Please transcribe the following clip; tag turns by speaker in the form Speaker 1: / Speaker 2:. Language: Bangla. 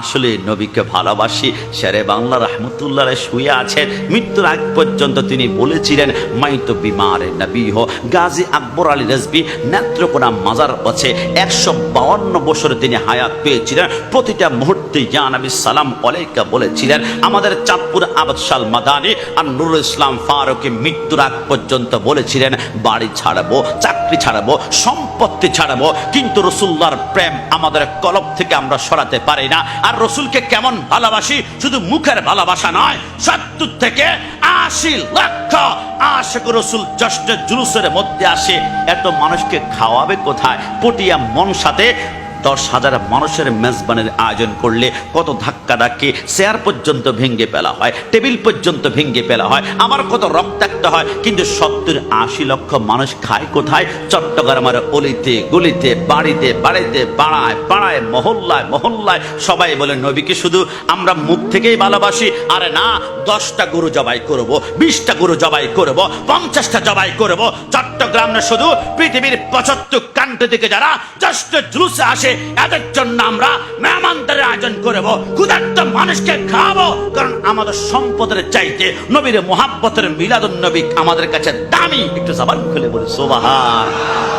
Speaker 1: আসলে নবীকে ভালোবাসি। বাংলা রহমতুল্লাহ শুয়ে আছেন। মৃত্যুর আগ পর্যন্ত তিনি বলেছিলেন বিমারে নবী হো গাজী আকবর আলী নেত্রকোনা মাজার আছে একশো বাউন্ন বছরে তিনি হায়াত পেয়েছিলেন। প্রতিটা মুহূর্তে ইয়া নবী সালাম আলাইকা বলেছিলেন, আমাদের চাঁদপুর আবাদ সাল মাদানি আর নুরুল ইসলাম ফারুকি মৃত্যুর আগ পর্যন্ত বলেছিলেন, বাড়ি ছাড়াবো, চাকরি ছাড়াবো, সম্পত্তি ছাড়াবো, কিন্তু রসুল্লাহর প্রেম আমাদের কলব থেকে আমরা সরাতে পারি না। আর রসুলকে কেমন ভালোবাসি? শুধু মুখের ভালোবাসা নয়, সত্তর থেকে আশি লক্ষ আশেক রসুল জষ্ট জুলুসের মধ্যে আসে। এত মানুষকে খাওয়াবে কোথায়? পটিয়া মন সাথে দশ হাজার মানুষের মেজবানের আয়োজন করলে কত ধাক্কা ধাক্কি, চেয়ার পর্যন্ত ভেঙে ফেলা হয়, টেবিল পর্যন্ত ভেঙে ফেলা হয়, আমার কত রক্তাক্ত হয়। কিন্তু সত্তর আশি লক্ষ মানুষ খায় কোথায়? চট্টগ্রামের অলিতে, গলিতে, বাড়িতে বাড়িতে, পাড়ায় পাড়ায়, মহল্লায় মহল্লায় সবাই বলে, নবীকে শুধু আমরা মুখ থেকেই ভালোবাসি। আরে না, দশটা গরু জবাই করব, বিশটা গরু জবাই করব, পঞ্চাশটা জবাই করব। চট্টগ্রাম না শুধু, পৃথিবীর পঁচাত্তর কান্ট্রি থেকে যারা জাস্ট জুলুসে আসে এদের জন্য আমরা মেহমানদারের আয়োজন করব, ক্ষুধার্ত মানুষকে খাওয়াবো। কারণ আমাদের সম্পদের চাইতে নবীর মোহাব্বতের মিলাদুল নবী আমাদের কাছে দামি। একটু সবার খুলে বলি, সোবাহান।